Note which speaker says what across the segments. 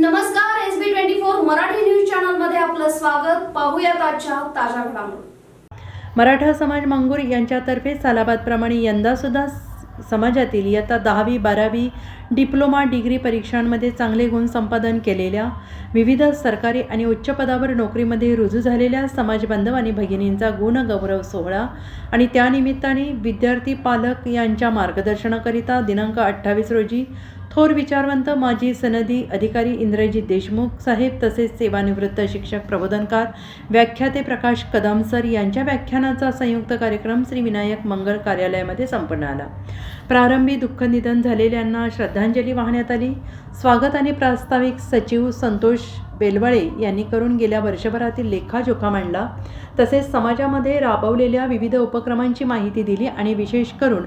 Speaker 1: नमस्कार S B twenty four Marathi news चॅनलमध्ये आपलं स्वागत. पाहूयात आजच्या ताज्या घडामोडी.
Speaker 2: मराठा समाज मांगूर यांच्यातर्फे सालाबादप्रमाणे यंदा सुद्धा समाजातील इयत्ता दहावी बारावी डिप्लोमा डिग्री परीक्षांमध्ये चांगले गुण संपादन केलेल्या विविध सरकारी आणि उच्च पदावर नोकरीमध्ये रुजू झालेल्या समाजबांधव आणि भगिनींचा गुणगौरव सोहळा आणि त्यानिमित्ताने विद्यार्थी पालक यांच्या मार्गदर्शनाकरिता दिनांक अठ्ठावीस रोजी थोर विचारवंत माजी सनदी अधिकारी इंद्रजीत देशमुख साहेब तसेच सेवानिवृत्त शिक्षक प्रबोधनकार व्याख्याते प्रकाश कदम सर यांच्या व्याख्यानाचा संयुक्त कार्यक्रम श्री विनायक मंगळ कार्यालयामध्ये संपन्न आला प्रारंभी दुःख निधन झालेल्यांना श्रद्धांजली वाहण्यात आली. स्वागत आणि प्रास्ताविक सचिव संतोष बेलवळे यांनी करून गेल्या वर्षभरातील लेखाजोखा मांडला. तसेच समाजामध्ये राबवलेल्या विविध उपक्रमांची माहिती दिली आणि विशेष करून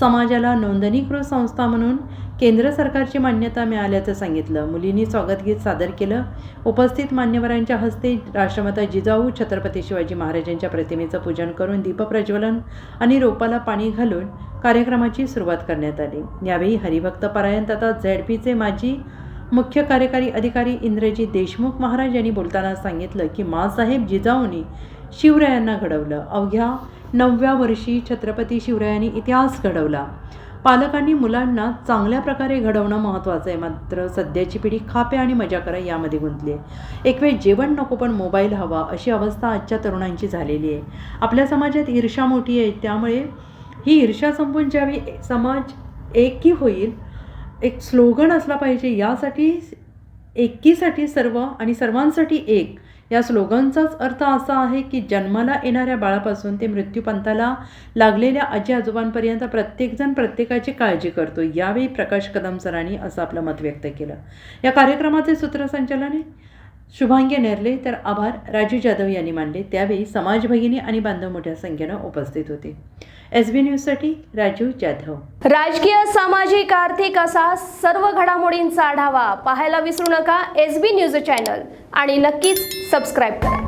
Speaker 2: समाजाला नोंदणीकृत संस्था म्हणून केंद्र सरकारची मान्यता मिळाल्याचं सांगितलं. मुलींनी स्वागतगीत सादर केलं. उपस्थित मान्यवरांच्या हस्ते राष्ट्रमाता जिजाऊ छत्रपती शिवाजी महाराजांच्या प्रतिमेचं पूजन करून दीपप्रज्वलन आणि रोपाला पाणी घालून कार्यक्रमाची सुरुवात करण्यात आली. यावेळी हरिभक्त परायण तथा झेडपीचे माजी मुख्य कार्यकारी अधिकारी इंद्रजी देशमुख महाराज यांनी बोलताना सांगितलं की माँसाहेब जिजाऊंनी शिवरायांना घडवलं. अवघ्या नवव्या वर्षी छत्रपती शिवरायांनी इतिहास घडवला. पालकांनी मुलांना चांगल्या प्रकारे घडवणं महत्त्वाचं आहे. मात्र सध्याची पिढी खापे आणि मजा करा यामध्ये गुंतली आहे. एक वेळ जेवण नको पण मोबाईल हवा अशी अवस्था आजच्या तरुणांची झालेली आहे. आपल्या समाजात ईर्षा मोठी आहे. त्यामुळे ही ईर्षा संपून ज्यावेळी समाज एकी होईल एक स्लोगन असला पाहिजे यासाठी एकीसाठी सर्व आणि सर्वांसाठी एक. या स्लोगनचाच अर्थ असा आहे की जन्माला येणाऱ्या बाळापासून ते मृत्यूपंथाला लागलेल्या आजी आजोबांपर्यंत प्रत्येकजण प्रत्येकाची काळजी करतो. यावेळी प्रकाश कदम सरांनी असं आपलं मत व्यक्त केलं. या कार्यक्रमाचे सूत्रसंचालन शुभांगी नेरले तर आभार. राजू जाधव यांनी मानले त्यावेळी समाज भगिनी आणि बांधव मोठ्या संख्येनं उपस्थित होते. एस बी न्यूजसाठी राजू जाधव.
Speaker 1: राजकीय सामाजिक आर्थिक असा सर्व घडामोडींचा आढावा पाहायला विसरू नका. एस बी न्यूज चॅनल आणि नक्कीच सबस्क्राईब करा.